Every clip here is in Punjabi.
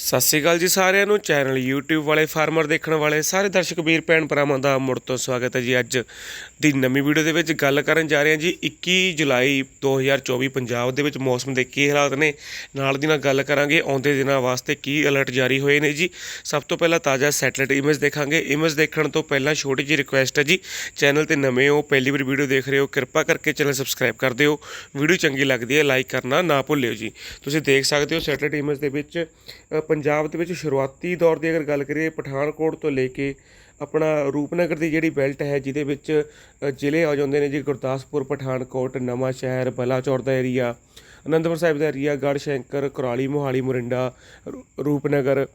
ਸਤਿ ਸ਼੍ਰੀ ਅਕਾਲ ਜੀ ਸਾਰਿਆਂ ਨੂੰ। ਚੈਨਲ YouTube ਵਾਲੇ ਫਾਰਮਰ ਦੇਖਣ ਵਾਲੇ, ਸਾਰੇ ਦਰਸ਼ਕ ਵੀਰ, ਭੈਣ ਭਰਾਵਾਂ ਦਾ ਮੁੜ ਤੋਂ ਸਵਾਗਤ ਹੈ ਜੀ ਅੱਜ ਦੀ ਨਵੀਂ ਵੀਡੀਓ ਦੇ ਵਿੱਚ ਗੱਲ ਕਰਨ ਜਾ ਰਹੇ ਹਾਂ ਜੀ। 21 ਜੁਲਾਈ 2024 ਪੰਜਾਬ ਦੇ ਵਿੱਚ ਮੌਸਮ ਦੇ ਕੀ ਹਾਲਾਤ ਨੇ, ਨਾਲ ਦੀ ਨਾਲ ਗੱਲ ਕਰਾਂਗੇ ਆਉਂਦੇ ਦਿਨਾਂ ਵਾਸਤੇ ਕੀ ਅਲਰਟ ਜਾਰੀ ਹੋਏ ਨੇ ਜੀ। ਸਭ ਤੋਂ ਪਹਿਲਾਂ ਤਾਜ਼ਾ ਸੈਟਲਾਈਟ ਇਮੇਜ ਦੇਖਾਂਗੇ। ਇਮੇਜ ਦੇਖਣ ਤੋਂ ਪਹਿਲਾਂ ਛੋਟੀ ਜਿਹੀ ਰਿਕੁਐਸਟ ਹੈ ਜੀ। ਚੈਨਲ ਤੇ ਨਵੇਂ ਹੋ, ਪਹਿਲੀ ਵਾਰ ਵੀਡੀਓ ਦੇਖ ਰਹੇ ਹੋ, ਕਿਰਪਾ ਕਰਕੇ ਚੈਨਲ ਸਬਸਕ੍ਰਾਈਬ ਕਰ ਦਿਓ। ਵੀਡੀਓ ਚੰਗੀ ਲੱਗਦੀ ਹੈ ਲਾਈਕ ਕਰਨਾ ਨਾ ਭੁੱਲਿਓ ਜੀ। ਤੁਸੀਂ ਦੇਖ ਸਕਦੇ ਹੋ ਸੈਟਲਾਈਟ ਇਮੇਜ ਦੇ ਵਿੱਚ ਪੰਜਾਬ ਦੇ ਵਿੱਚ ਸ਼ੁਰੂਆਤੀ ਦੌਰ ਦੀ ਅਗਰ ਗੱਲ ਕਰੀਏ, ਪਠਾਨਕੋਟ ਤੋਂ ਲੈ ਕੇ ਆਪਣਾ ਰੂਪਨਗਰ ਦੀ ਜਿਹੜੀ ਬੈਲਟ ਹੈ, ਜਿਹਦੇ ਵਿੱਚ ਜ਼ਿਲ੍ਹੇ ਆ ਜਾਂਦੇ ਨੇ ਜੀ, ਗੁਰਦਾਸਪੁਰ, ਪਠਾਨਕੋਟ, ਨਵਾਂ ਸ਼ਹਿਰ, ਬਲਾਚੌਰ ਦਾ ਏਰੀਆ ਅਨੰਦਪੁਰ ਸਾਹਿਬ ਦਾ ਏਰੀਆ ਗੜ੍ਹਸ਼ੰਕਰ ਕੁਰਾਲੀ, ਮੋਹਾਲੀ, ਮੁਰਿੰਡਾ ਰੂ- ਰੂਪਨਗਰ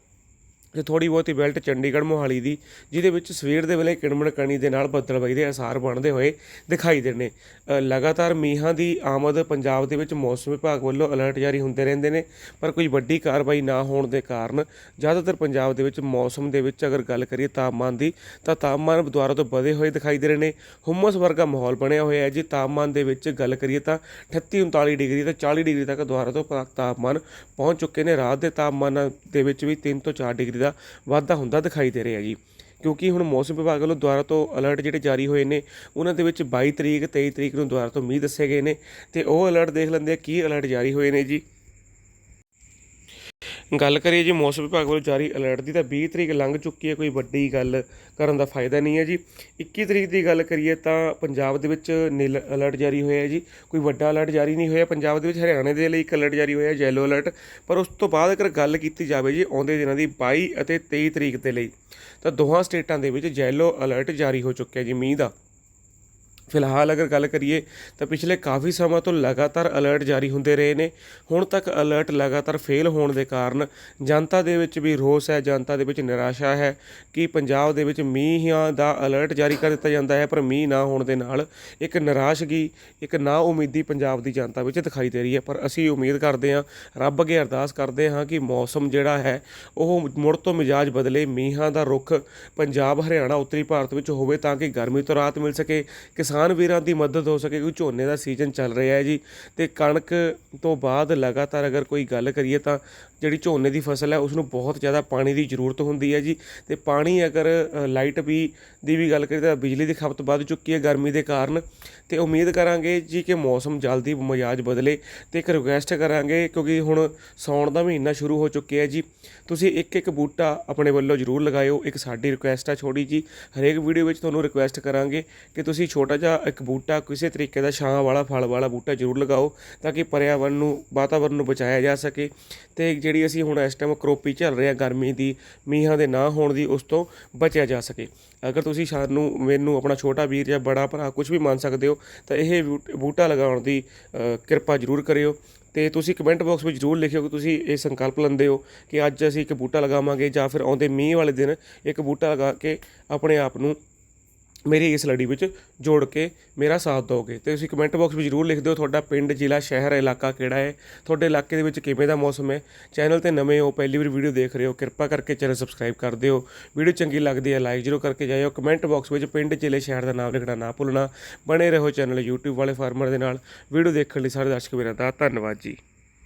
ਤੇ ਥੋੜੀ ਬਹੁਤੀ ਬੈਲਟ ਚੰਡੀਗੜ੍ਹ ਮੋਹਾਲੀ ਦੀ ਜਿਹਦੇ ਵਿੱਚ ਸਵੇਰ ਦੇ ਵੇਲੇ ਕਿਣਮਣ ਕਣੀ ਦੇ ਨਾਲ ਬੱਦਲਬਾਈ ਦੇ ਅਸਾਰ ਬਣਦੇ ਹੋਏ ਦਿਖਾਈ ਦੇਣੇ ਅ, ਲਗਾਤਾਰ ਮੀਂਹਾਂ ਦੀ ਆਮਦ ਪੰਜਾਬ ਦੇ ਵਿੱਚ ਮੌਸਮ ਵਿਭਾਗ ਵੱਲੋਂ ਅਲਰਟ ਜਾਰੀ ਹੁੰਦੇ ਰਹਿੰਦੇ ਨੇ ਪਰ ਕੋਈ ਵੱਡੀ ਕਾਰਵਾਈ ਨਾ ਹੋਣ ਦੇ ਕਾਰਨ ਜ਼ਿਆਦਾਤਰ ਪੰਜਾਬ ਦੇ ਵਿੱਚ ਮੌਸਮ ਦੇ ਵਿੱਚ ਅਗਰ ਗੱਲ ਕਰੀਏ ਤਾਪਮਾਨ ਦੀ ਤਾਂ ਤਾਪਮਾਨ ਦੁਆਰਾ ਤੋਂ ਵਧੇ ਹੋਏ ਦਿਖਾਈ ਦੇ ਰਹੇ ਨੇ। ਹੁਮਸ ਵਰਗਾ ਮਾਹੌਲ ਬਣਿਆ ਹੋਇਆ ਹੈ ਜੀ। ਤਾਪਮਾਨ ਦੇ ਵਿੱਚ ਗੱਲ ਕਰੀਏ ਤਾਂ 38 39 ਡਿਗਰੀ ਤੋਂ 40 ਡਿਗਰੀ ਤੱਕ ਦੁਆਰਾ ਤੋਂ ਤਾਪਮਾਨ ਪਹੁੰਚ ਚੁੱਕੇ ਨੇ। ਰਾਤ ਦੇ ਤਾਪਮਾਨ ਦੇ ਵਿੱਚ ਵੀ 3 ਤੋਂ 4 ਡਿਗਰੀ ਦਾ ਵਾਧਾ ਹੁੰਦਾ ਦਿਖਾਈ ਦੇ ਰਿਹਾ ਜੀ। ਕਿਉਂਕਿ ਹੁਣ ਮੌਸਮ ਵਿਭਾਗ ਵੱਲੋਂ ਦੁਆਰਾ ਤੋਂ ਅਲਰਟ ਜਿਹੜੇ ਜਾਰੀ ਹੋਏ ਨੇ, ਉਹਨਾਂ ਦੇ ਵਿੱਚ 22 ਤਰੀਕ 23 ਤਰੀਕ ਨੂੰ ਦੁਆਰਾ ਤੋਂ ਮੀਂਹ ਦੱਸੇ ਗਏ ਨੇ ਤੇ ਉਹ ਅਲਰਟ ਦੇਖ ਲੈਂਦੇ ਆ ਕੀ ਅਲਰਟ ਜਾਰੀ ਹੋਏ ਨੇ ਜੀ। ਗੱਲ ਕਰੀਏ ਜੀ, ਮੌਸਮ ਵਿਭਾਗ ਵੱਲੋਂ ਜਾਰੀ ਅਲਰਟ ਦੀ ਤਾਂ 20 ਤਰੀਕ ਲੰਘ ਚੁੱਕੀ ਹੈ, ਕੋਈ ਵੱਡੀ ਗੱਲ ਕਰਨ ਦਾ ਫਾਇਦਾ ਨਹੀਂ ਹੈ ਜੀ। 21 ਤਰੀਕ ਦੀ ਗੱਲ ਕਰੀਏ ਤਾਂ ਪੰਜਾਬ ਦੇ ਵਿੱਚ ਨੀਲ ਅਲਰਟ ਜਾਰੀ ਹੋਇਆ ਹੈ ਜੀ। ਕੋਈ ਵੱਡਾ ਅਲਰਟ ਜਾਰੀ ਨਹੀਂ ਹੋਇਆ, ਪੰਜਾਬ ਦੇ ਵਿੱਚ ਹਰਿਆਣੇ ਦੇ ਲਈ ਇੱਕ ਅਲਰਟ ਜਾਰੀ ਹੋਇਆ ਹੈ ਯੈਲੋ ਅਲਰਟ ਪਰ ਉਸ ਤੋਂ ਬਾਅਦ ਅਗਰ ਗੱਲ ਕੀਤੀ ਜਾਵੇ ਜੀ, ਆਉਂਦੇ ਦਿਨਾਂ ਦੀ 22 ਅਤੇ 23 ਤਰੀਕ ਦੇ ਲਈ, ਤਾਂ ਦੋਹਾਂ ਸਟੇਟਾਂ ਦੇ ਵਿੱਚ ਯੈਲੋ ਅਲਰਟ ਜਾਰੀ ਹੋ ਚੁੱਕਿਆ ਜੀ, ਮੀਂਹ ਦਾ। ਫਿਲਹਾਲ ਅਗਰ ਗੱਲ ਕਰੀਏ ਤਾਂ ਪਿਛਲੇ ਕਾਫੀ ਸਮਾਂ ਤੋਂ ਲਗਾਤਾਰ ਅਲਰਟ ਜਾਰੀ ਹੁੰਦੇ ਰਹੇ ਨੇ। ਹੁਣ ਤੱਕ ਅਲਰਟ ਲਗਾਤਾਰ ਫੇਲ ਹੋਣ ਦੇ ਕਾਰਨ ਜਨਤਾ ਦੇ ਵਿੱਚ ਵੀ ਰੋਸ ਹੈ, ਜਨਤਾ ਦੇ ਵਿੱਚ ਨਿਰਾਸ਼ਾ ਹੈ ਕਿ ਪੰਜਾਬ ਦੇ ਵਿੱਚ ਮੀਂਹਾਂ ਦਾ ਅਲਰਟ ਜਾਰੀ ਕਰ ਦਿੱਤਾ ਜਾਂਦਾ ਹੈ, ਪਰ ਮੀਂਹ ਨਾ ਹੋਣ ਦੇ ਨਾਲ ਇੱਕ ਨਿਰਾਸ਼ਗੀ, ਇੱਕ ਨਾ ਉਮੀਦੀ ਪੰਜਾਬ ਦੀ ਜਨਤਾ ਵਿੱਚ ਦਿਖਾਈ ਦੇ ਰਹੀ ਹੈ। ਪਰ ਅਸੀਂ ਉਮੀਦ ਕਰਦੇ ਹਾਂ, ਰੱਬ ਅੱਗੇ ਅਰਦਾਸ ਕਰਦੇ ਹਾਂ ਕਿ ਮੌਸਮ ਜਿਹੜਾ ਹੈ, ਉਹ ਮੁੜ ਤੋਂ ਮਿਜਾਜ ਬਦਲੇ ਮੀਂਹਾਂ ਦਾ ਰੁਖ ਪੰਜਾਬ, ਹਰਿਆਣਾ, ਉੱਤਰੀ ਭਾਰਤ ਵਿੱਚ ਹੋਵੇ ਤਾਂ ਕਿ ਗਰਮੀ ਤੋਂ ਰਾਹਤ ਮਿਲ ਸਕੇ, ਕਿਸਾਨ ਕਿਸਾਨ ਵੀਰਾਂ ਦੀ ਮਦਦ ਹੋ ਸਕੇ, ਕਿਉਂਕਿ ਝੋਨੇ ਦਾ ਸੀਜ਼ਨ ਚੱਲ ਰਿਹਾ ਹੈ ਜੀ। ਤੇ ਕਣਕ ਤੋਂ ਬਾਅਦ ਲਗਾਤਾਰ ਅਗਰ ਕੋਈ ਗੱਲ ਕਰੀਏ ਤਾਂ ਜਿਹੜੀ ਝੋਨੇ ਦੀ ਫਸਲ ਹੈ ਉਸ ਨੂੰ ਬਹੁਤ ਜ਼ਿਆਦਾ ਪਾਣੀ ਦੀ ਜ਼ਰੂਰਤ ਹੁੰਦੀ ਹੈ ਜੀ। ਤੇ ਪਾਣੀ ਅਗਰ ਲਾਈਟ ਵੀ ਦੀ ਵੀ ਗੱਲ ਕਰੀਏ ਤਾਂ ਬਿਜਲੀ ਦੀ ਖਪਤ ਵੱਧ ਚੁੱਕੀ ਹੈ ਗਰਮੀ ਦੇ ਕਾਰਨ। ਤੇ ਉਮੀਦ ਕਰਾਂਗੇ ਜੀ ਕਿ ਮੌਸਮ ਜਲਦੀ ਮਿਜਾਜ ਬਦਲੇ ਤੇ ਇੱਕ ਰਿਕੁਐਸਟ ਕਰਾਂਗੇ, ਕਿਉਂਕਿ ਹੁਣ ਸਾਉਣ ਦਾ ਮਹੀਨਾ ਸ਼ੁਰੂ ਹੋ ਚੁੱਕਿਆ ਹੈ ਜੀ। ਤੁਸੀਂ ਇੱਕ ਇੱਕ ਬੂਟਾ ਆਪਣੇ ਵੱਲੋਂ ਜ਼ਰੂਰ ਲਗਾਇਓ, ਇੱਕ ਸਾਡੀ ਰਿਕੁਐਸਟ ਆ ਛੋਟੀ ਜੀ। ਹਰੇਕ ਵੀਡੀਓ ਵਿੱਚ ਤੁਹਾਨੂੰ ਰਿਕੁਐਸਟ ਕਰਾਂਗੇ ਕਿ ਤੁਸੀਂ ਛੋਟਾ ਜਿਹਾ ਇੱਕ ਬੂਟਾ ਕਿਸੇ ਤਰੀਕੇ ਦਾ ਛਾਂ ਵਾਲਾ, ਫਲ ਵਾਲਾ ਬੂਟਾ ਜ਼ਰੂਰ ਲਗਾਓ ਤਾਂ ਕਿ ਪਰਿਆਵਰਨ ਨੂੰ, ਵਾਤਾਵਰਨ ਨੂੰ ਬਚਾਇਆ ਜਾ ਸਕੇ। ਤੇ ਜਿਹੜੀ ਅਸੀਂ ਹੁਣ ਇਸ ਟਾਈਮ ਕਰੋਪੀ ਚੱਲ ਰਿਹਾ ਗਰਮੀ ਦੀ, ਮੀਂਹਾਂ ਦੇ ਨਾ ਹੋਣ ਦੀ, ਉਸ ਤੋਂ ਬਚਿਆ ਜਾ ਸਕੇ। ਅਗਰ ਤੁਸੀਂ ਸਾਨੂੰ, ਮੈਨੂੰ ਆਪਣਾ ਛੋਟਾ ਵੀਰ ਜਾਂ ਬੜਾ ਭਰਾ ਕੁਝ ਵੀ ਮੰਨ ਸਕਦੇ ਹੋ, ਤਾਂ ਇਹ ਬੂਟ- ਬੂਟਾ ਲਗਾਉਣ ਦੀ ਕਿਰਪਾ ਜ਼ਰੂਰ ਕਰਿਓ। ਤੇ ਤੁਸੀਂ ਕਮੈਂਟ ਬਾਕਸ ਵਿੱਚ ਜ਼ਰੂਰ ਲਿਖਿਓ ਕਿ ਤੁਸੀਂ ਇਹ ਸੰਕਲਪ ਲੈਂਦੇ ਹੋ ਕਿ ਅੱਜ ਅਸੀਂ ਇੱਕ ਬੂਟਾ ਲਗਾਵਾਂਗੇ ਜਾਂ ਫਿਰ ਆਉਂਦੇ ਮੀਂਹ ਵਾਲੇ ਦਿਨ ਇੱਕ ਬੂਟਾ ਲਗਾ ਕੇ ਆਪਣੇ ਆਪ ਨੂੰ ਮੇਰੀ ਇਸ ਲੜੀ ਵਿੱਚ ਜੋੜ ਕੇ ਮੇਰਾ ਸਾਥ ਦਿਓਗੇ। ਤੇ ਤੁਸੀਂ ਕਮੈਂਟ ਬਾਕਸ ਵਿੱਚ ਜ਼ਰੂਰ ਲਿਖ ਦਿਓ ਤੁਹਾਡਾ ਪਿੰਡ, ਜ਼ਿਲ੍ਹਾ, ਸ਼ਹਿਰ, ਇਲਾਕਾ ਕਿਹੜਾ ਹੈ, ਤੁਹਾਡੇ ਇਲਾਕੇ ਦੇ ਵਿੱਚ ਕਿਵੇਂ ਦਾ ਮੌਸਮ ਹੈ। ਚੈਨਲ ਤੇ ਨਵੇਂ ਹੋ, ਪਹਿਲੀ ਵਾਰ ਵੀਡੀਓ ਦੇਖ ਰਹੇ ਹੋ, ਕਿਰਪਾ ਕਰਕੇ ਚੈਨਲ ਸਬਸਕ੍ਰਾਈਬ ਕਰ ਦਿਓ। ਵੀਡੀਓ ਚੰਗੀ ਲੱਗਦੀ ਹੈ ਲਾਈਕ ਜ਼ਰੂਰ ਕਰਕੇ ਜਾਇਓ। ਕਮੈਂਟ ਬਾਕਸ ਵਿੱਚ ਪਿੰਡ, ਜ਼ਿਲ੍ਹੇ, ਸ਼ਹਿਰ ਦਾ ਨਾਮ ਲਿਖਣਾ ਨਾ ਭੁੱਲਣਾ। ਬਣੇ ਰਹੋ ਚੈਨਲ YouTube ਵਾਲੇ ਫਾਰਮਰ ਦੇ ਨਾਲ। ਵੀਡੀਓ ਦੇਖਣ ਲਈ ਸਾਰੇ ਦਰਸ਼ਕ ਵੀਰਾਂ ਦਾ ਧੰਨਵਾਦ ਜੀ।